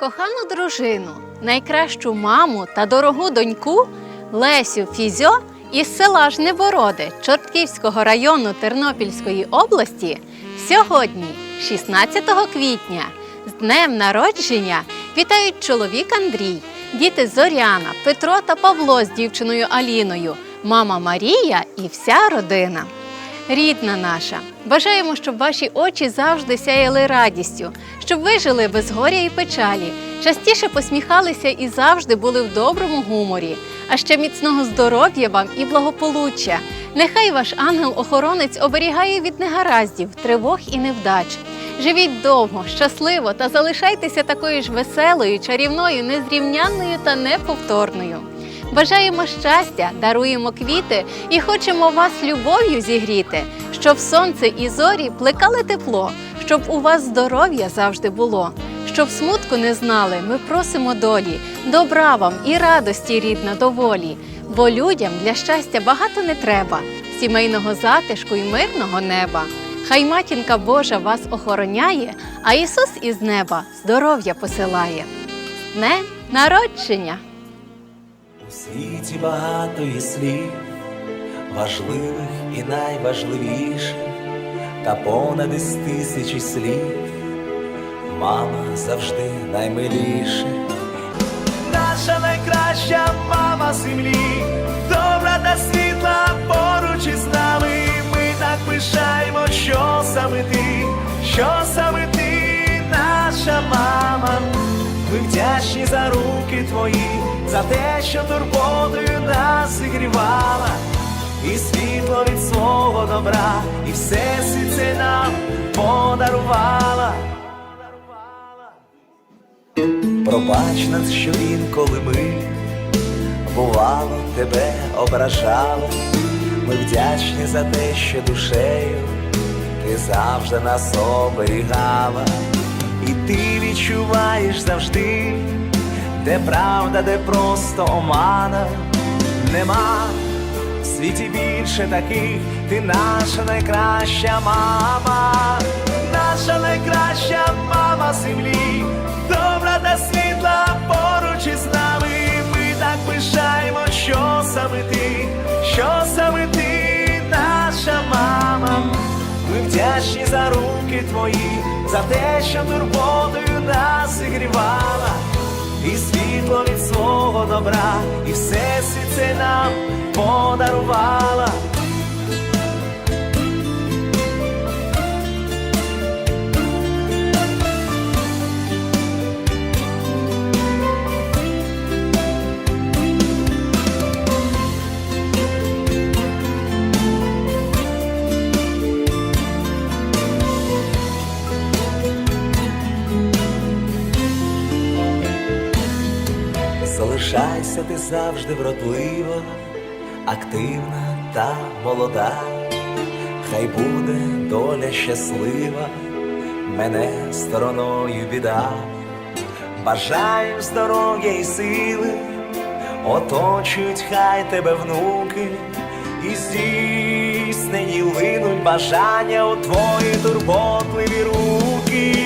Кохану дружину, найкращу маму та дорогу доньку Лесю Фізьо із села Жнебороди Чортківського району Тернопільської області сьогодні, 16 квітня, з днем народження вітають чоловік Андрій, діти Зоряна, Петро та Павло з дівчиною Аліною, мама Марія і вся родина. Рідна наша, бажаємо, щоб ваші очі завжди сяяли радістю, щоб ви жили без горя і печалі, частіше посміхалися і завжди були в доброму гуморі. А ще міцного здоров'я вам і благополуччя. Нехай ваш ангел-охоронець оберігає від негараздів, тривог і невдач. Живіть довго, щасливо та залишайтеся такою ж веселою, чарівною, незрівнянною та неповторною. Бажаємо щастя, даруємо квіти і хочемо вас любов'ю зігріти, щоб сонце і зорі плекали тепло, щоб у вас здоров'я завжди було, щоб смутку не знали. Ми просимо долі, добра вам і радості рідна доволі. Бо людям для щастя багато не треба, сімейного затишку і мирного неба. Хай матінка Божа вас охороняє, а Ісус із неба здоров'я посилає. Днем народження! Світі багато є слів, важливих і найважливіших, та понад із тисячі слів, мама завжди наймиліша. Наша найкраща мама землі, добра та світла поруч із нами. Ми так пишаємо, що саме ти, що саме ти, вдячні за руки твої, за те, що турботою нас зігрівала, і світло від свого добра, і все це нам подарувала. Пробач нас, що інколи ми бувало тебе ображали. Ми вдячні за те, що душею ти завжди нас оберігала, ти відчуваєш завжди, де правда, де просто омана. Нема в світі більше таких, ти наша найкраща мама, наша найкраща мама землі, вдячні за руки твої, за те, що турботою нас зігрівала, і світло від свого добра, і все це нам подарувала. Залишайся ти завжди вродлива, активна та молода, хай буде доля щаслива, мене стороною біда, бажаю здоров'я і сили, оточують хай тебе внуки, і здійснені линуть бажання у твої турботливі руки,